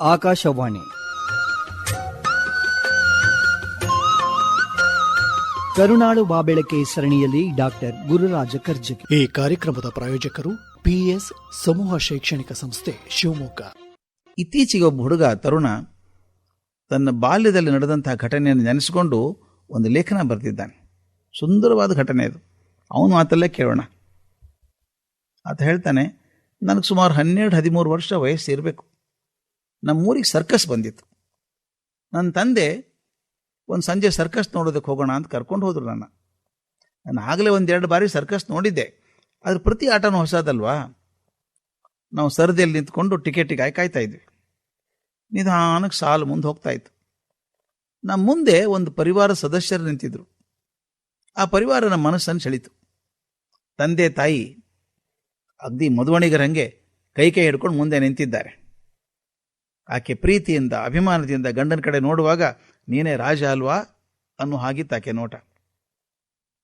ಆಕಾಶವಾಣಿ. ಕರುನಾಳು ಬಾಬೆಳಕೆ ಸರಣಿಯಲ್ಲಿ ಡಾಕ್ಟರ್ ಗುರುರಾಜ ಕರ್ಜಗಿ ಈ ಕಾರ್ಯಕ್ರಮದ ಪ್ರಾಯೋಜಕರು ಪಿಎಸ್ ಸಮೂಹ ಶೈಕ್ಷಣಿಕ ಸಂಸ್ಥೆ ಶಿವಮೊಗ್ಗ. ಇತ್ತೀಚೆಗೆ ಒಬ್ಬ ಹುಡುಗ ತರುಣ ತನ್ನ ಬಾಲ್ಯದಲ್ಲಿ ನಡೆದಂತಹ ಘಟನೆಯನ್ನು ನೆನೆಸಿಕೊಂಡು ಒಂದು ಲೇಖನ ಬರೆದಿದ್ದಾನೆ. ಸುಂದರವಾದ ಘಟನೆ ಅದು ಅವನು ಮಾತಲ್ಲೇ ಕೇಳೋಣ. ಆತ ಹೇಳ್ತಾನೆ ನನಗೆ ಸುಮಾರು ಹನ್ನೆರಡು ಹದಿಮೂರು ವರ್ಷ ವಯಸ್ಸು ಇರಬೇಕು. ನಮ್ಮೂರಿಗೆ ಸರ್ಕಸ್ ಬಂದಿತ್ತು. ನನ್ನ ತಂದೆ ಒಂದು ಸಂಜೆ ಸರ್ಕಸ್ ನೋಡೋದಕ್ಕೆ ಹೋಗೋಣ ಅಂತ ಕರ್ಕೊಂಡು ಹೋದರು ನನ್ನ. ನಾನು ಆಗಲೇ ಒಂದೆರಡು ಬಾರಿ ಸರ್ಕಸ್ ನೋಡಿದ್ದೆ. ಅದ್ರ ಪ್ರತಿ ಆಟನೂ ಹೊಸದಲ್ವಾ? ನಾವು ಸರದಿಯಲ್ಲಿ ನಿಂತ್ಕೊಂಡು ಟಿಕೆಟಿಗೆ ಕಾಯ್ತಾ ಇದ್ವಿ. ನಿಧಾನಕ್ಕೆ ಸಾಲು ಮುಂದೆ ಹೋಗ್ತಾ ಇತ್ತು. ನಮ್ಮ ಮುಂದೆ ಒಂದು ಪರಿವಾರ ಸದಸ್ಯರು ನಿಂತಿದ್ರು. ಆ ಪರಿವಾರ ನಮ್ಮ ಮನಸ್ಸನ್ನು ಸೆಳಿತು. ತಂದೆ ತಾಯಿ, ಅಗ್ದಿ ಮದುವಣಿಗರಂಗೆ ಕೈ ಕೈ ಹಿಡ್ಕೊಂಡು ಮುಂದೆ ನಿಂತಿದ್ದಾರೆ. ಆಕೆ ಪ್ರೀತಿಯಿಂದ, ಅಭಿಮಾನದಿಂದ ಗಂಡನ ಕಡೆ ನೋಡುವಾಗ, ನೀನೇ ರಾಜ ಅಲ್ವಾ? ಅನ್ನೋ ಹಾಗಿತ್ತು ಆಕೆ ನೋಟ.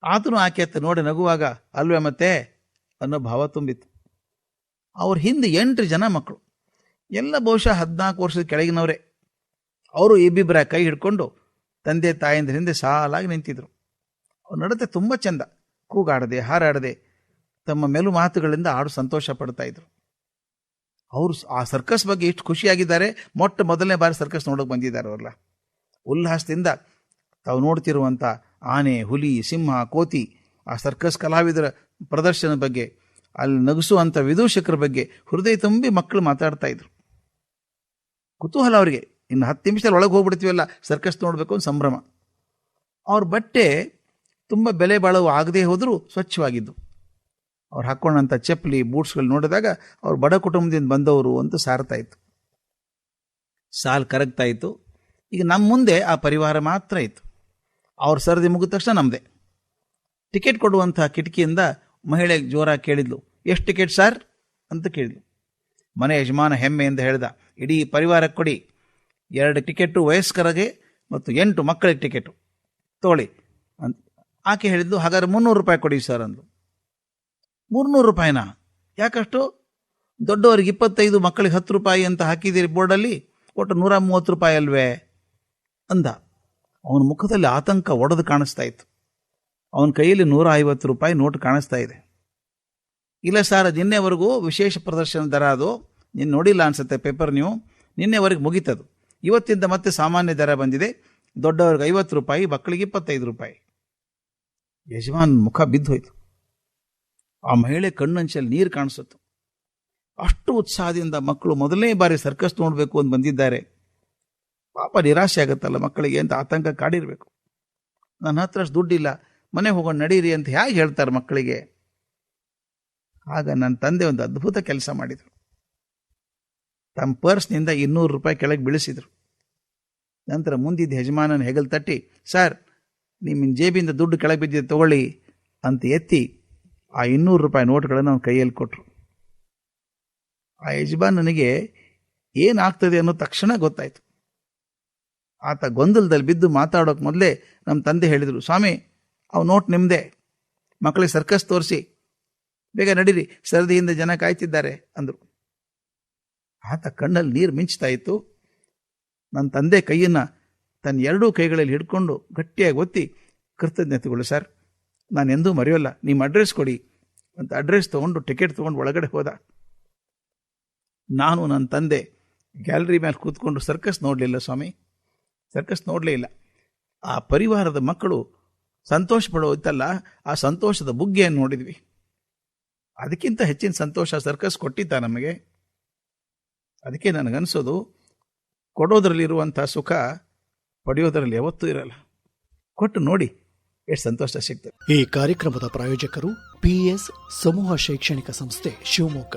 ಆತನು ಆಕೆ ಅತ್ತ ನೋಡಿ ನಗುವಾಗ, ಅಲ್ವೇ ಮತ್ತೆ? ಅನ್ನೋ ಭಾವ ತುಂಬಿತ್ತು. ಅವ್ರ ಹಿಂದೆ ಎಂಟು ಜನ ಮಕ್ಕಳು. ಎಲ್ಲ ಬಹುಶಃ ಹದಿನಾಲ್ಕು ವರ್ಷದ ಕೆಳಗಿನವರೇ. ಅವರು ಇಬ್ಬಿಬ್ಬರ ಕೈ ಹಿಡ್ಕೊಂಡು ತಂದೆ ತಾಯಿಂದ ಹಿಂದೆ ಸಾಲಾಗಿ ನಿಂತಿದ್ರು. ಅವ್ರ ನಡತೆ ತುಂಬ ಚಂದ. ಕೂಗಾಡದೆ, ಹಾರಾಡದೆ, ತಮ್ಮ ಮೆಲು ಮಾತುಗಳಿಂದ ಆಡು ಸಂತೋಷ ಪಡ್ತಾ ಇದ್ರು. ಅವರು ಆ ಸರ್ಕಸ್ ಬಗ್ಗೆ ಎಷ್ಟು ಖುಷಿಯಾಗಿದ್ದಾರೆ. ಮೊಟ್ಟ ಮೊದಲನೇ ಬಾರಿ ಸರ್ಕಸ್ ನೋಡೋಕೆ ಬಂದಿದ್ದಾರೆ ಅವರೆಲ್ಲ. ಉಲ್ಲಾಸದಿಂದ ತಾವು ನೋಡ್ತಿರುವಂಥ ಆನೆ, ಹುಲಿ, ಸಿಂಹ, ಕೋತಿ, ಆ ಸರ್ಕಸ್ ಕಲಾವಿದರ ಪ್ರದರ್ಶನದ ಬಗ್ಗೆ, ಅಲ್ಲಿ ನಗಿಸುವಂಥ ವಿದೂಷಕರ ಬಗ್ಗೆ ಹೃದಯ ತುಂಬಿ ಮಕ್ಕಳು ಮಾತಾಡ್ತಾ ಇದ್ರು. ಕುತೂಹಲ ಅವರಿಗೆ. ಇನ್ನು ಹತ್ತು ನಿಮಿಷದಲ್ಲಿ ಒಳಗೆ ಹೋಗ್ಬಿಡ್ತೀವಲ್ಲ ಸರ್ಕಸ್ ನೋಡಬೇಕು ಅಂತ ಸಂಭ್ರಮ. ಅವ್ರ ಬಟ್ಟೆ ತುಂಬ ಬೆಲೆ ಬಾಳುವ ಆಗದೇ ಹೋದರೂ ಸ್ವಚ್ಛವಾಗಿದ್ದು. ಅವ್ರು ಹಾಕ್ಕೊಂಡಂಥ ಚಪ್ಪಲಿ, ಬೂಟ್ಸ್ಗಳು ನೋಡಿದಾಗ ಅವ್ರು ಬಡ ಕುಟುಂಬದಿಂದ ಬಂದವರು ಅಂತ ಸಾರ್ತಾ ಇತ್ತು. ಸಾಲ್ ಕರಗ್ತಾ ಇತ್ತು. ಈಗ ನಮ್ಮ ಮುಂದೆ ಆ ಪರಿವಾರ ಮಾತ್ರ ಇತ್ತು. ಅವ್ರ ಸರದಿ ಮುಗಿದ ತಕ್ಷಣ ನಮ್ಮದೇ ಟಿಕೆಟ್ ಕೊಡುವಂಥ ಕಿಟಕಿಯಿಂದ ಮಹಿಳೆ ಜೋರಾಗಿ ಕೇಳಿದ್ಲು, ಎಷ್ಟು ಟಿಕೆಟ್ ಸರ್? ಅಂತ ಕೇಳಿದ್ಲು. ಮನೆ ಯಜಮಾನ ಹೆಮ್ಮೆಯಿಂದ ಹೇಳ್ದ, ಇಡೀ ಪರಿವಾರಕ್ಕೆ ಕೊಡಿ. ಎರಡು ಟಿಕೆಟು ವಯಸ್ಕರಿಗೆ ಮತ್ತು ಎಂಟು ಮಕ್ಕಳಿಗೆ ಟಿಕೆಟು. ತಗೊಳ್ಳಿ ಅಂತ ಆಕೆ ಹೇಳಿದ್ದು ಹಾಗಾದ್ರೆ ಮುನ್ನೂರು ರೂಪಾಯಿ ಕೊಡಿ ಸರ್ ಅಂದು ಮೂರ್ನೂರು ರೂಪಾಯಿನ? ಯಾಕಷ್ಟು? ದೊಡ್ಡವರಿಗೆ ಇಪ್ಪತ್ತೈದು, ಮಕ್ಕಳಿಗೆ ಹತ್ತು ರೂಪಾಯಿ ಅಂತ ಹಾಕಿದ್ದೀರಿ ಬೋರ್ಡಲ್ಲಿ, ಒಟ್ಟು ನೂರ ಮೂವತ್ತು ರೂಪಾಯಿ ಅಲ್ವೇ? ಅಂದ. ಅವನ ಮುಖದಲ್ಲಿ ಆತಂಕ ಒಡೆದು ಕಾಣಿಸ್ತಾ ಇತ್ತು. ಅವನ ಕೈಯಲ್ಲಿ ನೂರ ಐವತ್ತು ರೂಪಾಯಿ ನೋಟ್ ಕಾಣಿಸ್ತಾ ಇದೆ. ಇಲ್ಲ ಸರ್, ನಿನ್ನೆವರೆಗೂ ವಿಶೇಷ ಪ್ರದರ್ಶನ ದರ ಅದು. ನೀನು ನೋಡಿಲ್ಲ ಅನ್ಸುತ್ತೆ ಪೇಪರ್ ನೀವು. ನಿನ್ನೆವರೆಗೆ ಮುಗೀತದು. ಇವತ್ತಿಂದ ಮತ್ತೆ ಸಾಮಾನ್ಯ ದರ ಬಂದಿದೆ. ದೊಡ್ಡವ್ರಿಗೆ ಐವತ್ತು ರೂಪಾಯಿ, ಮಕ್ಕಳಿಗೆ ಇಪ್ಪತ್ತೈದು ರೂಪಾಯಿ. ಯಜಮಾನ್ ಮುಖ ಬಿದ್ದೋಯ್ತು ಆ ಮಹಿಳೆ ಕಣ್ಣಂಚಲ್ಲಿ ನೀರು ಕಾಣಿಸುತ್ತೆ. ಅಷ್ಟು ಉತ್ಸಾಹದಿಂದ ಮಕ್ಕಳು ಮೊದಲನೇ ಬಾರಿ ಸರ್ಕಸ್ ನೋಡಬೇಕು ಅಂತ ಬಂದಿದ್ದಾರೆ. ಪಾಪ ನಿರಾಶೆ ಆಗುತ್ತಲ್ಲ ಮಕ್ಕಳಿಗೆ ಅಂತ ಆತಂಕ ಕಾಡಿರಬೇಕು. ನನ್ನ ಹತ್ರ ದುಡ್ಡಿಲ್ಲ, ಮನೆ ಹೋಗೋಣ ನಡೀರಿ ಅಂತ ಹೇಗೆ ಹೇಳ್ತಾರೆ ಮಕ್ಕಳಿಗೆ. ಆಗ ನನ್ನ ತಂದೆ ಒಂದು ಅದ್ಭುತ ಕೆಲಸ ಮಾಡಿದರು. ತಮ್ಮ ಪರ್ಸ್ನಿಂದ ಇನ್ನೂರು ರೂಪಾಯಿ ಕೆಳಗೆ ಬೀಳಿಸಿದರು. ನಂತರ ಮುಂದಿದ್ದ ಯಜಮಾನನ ಹೆಗಲ್ ತಟ್ಟಿ ಸರ್ ನಿಮ್ಮ ಜೇಬಿಂದ ದುಡ್ಡು ಕೆಳಗೆ ಬಿದ್ದಿದ್ದು ತಗೊಳ್ಳಿ ಅಂತ ಎತ್ತಿ ಆ ಇನ್ನೂರು ರೂಪಾಯಿ ನೋಟ್ಗಳನ್ನು ಅವನ ಕೈಯಲ್ಲಿ ಕೊಟ್ಟರು ಆ ಯಜಮಾನ್ ನನಗೆ ಏನಾಗ್ತದೆ ಅನ್ನೋ ತಕ್ಷಣ ಗೊತ್ತಾಯಿತು. ಆತ ಗೊಂದಲದಲ್ಲಿ ಬಿದ್ದು ಮಾತಾಡೋಕೆ ಮೊದಲೇ ನಮ್ಮ ತಂದೆ ಹೇಳಿದರು, ಸ್ವಾಮಿ ಅವು ನೋಟ್ ನಿಮ್ಮದೆ ಮಕ್ಕಳಿಗೆ ಸರ್ಕಸ್ ತೋರಿಸಿ. ಬೇಗ ನಡೀರಿ, ಸರದಿಯಿಂದ ಜನ ಕಾಯ್ತಿದ್ದಾರೆ, ಅಂದರು. ಆತ ಕಣ್ಣಲ್ಲಿ ನೀರು ಮಿಂಚ್ತಾ ಇತ್ತು. ನನ್ನ ತಂದೆ ಕೈಯನ್ನು ತನ್ನ ಎರಡೂ ಕೈಗಳಲ್ಲಿ ಹಿಡ್ಕೊಂಡು ಗಟ್ಟಿಯಾಗಿ ಒತ್ತಿ, ಕೃತಜ್ಞತೆಗಳು ಸರ್. ನಾನು ಎಂದೂ ಮರೆಯೋಲ್ಲ. ನಿಮ್ಮ ಅಡ್ರೆಸ್ ಕೊಡಿ. ಅಂತ ಅಡ್ರೆಸ್ ತೊಗೊಂಡು ಟಿಕೆಟ್ ತೊಗೊಂಡು ಒಳಗಡೆ ಹೋದ. ನಾನು ನನ್ನ ತಂದೆ ಗ್ಯಾಲರಿ ಮೇಲೆ ಕೂತ್ಕೊಂಡು ಸರ್ಕಸ್ ನೋಡಲಿಲ್ಲ ಸ್ವಾಮಿ. ಸರ್ಕಸ್ ನೋಡಲೇ ಇಲ್ಲ. ಆ ಪರಿವಾರದ ಮಕ್ಕಳು ಸಂತೋಷ ಪಡೋಯ್ತಲ್ಲ ಆ ಸಂತೋಷದ ಬುಗ್ಗೆಯನ್ನು ನೋಡಿದ್ವಿ. ಅದಕ್ಕಿಂತ ಹೆಚ್ಚಿನ ಸಂತೋಷ ಸರ್ಕಸ್ ಕೊಟ್ಟಿದ್ದ ನಮಗೆ. ಅದಕ್ಕೆ ನನಗನ್ಸೋದು, ಕೊಡೋದ್ರಲ್ಲಿರುವಂಥ ಸುಖ ಪಡೆಯೋದ್ರಲ್ಲಿ ಯಾವತ್ತೂ ಇರಲ್ಲ. ಕೊಟ್ಟು ನೋಡಿ. ಎಷ್ಟು ಸಂತೋಷ ಸಿಗ್ತದೆ. ಈ ಕಾರ್ಯಕ್ರಮದ ಪ್ರಾಯೋಜಕರು ಪಿಎಸ್ ಸಮೂಹ ಶೈಕ್ಷಣಿಕ ಸಂಸ್ಥೆ ಶಿವಮೊಗ್ಗ.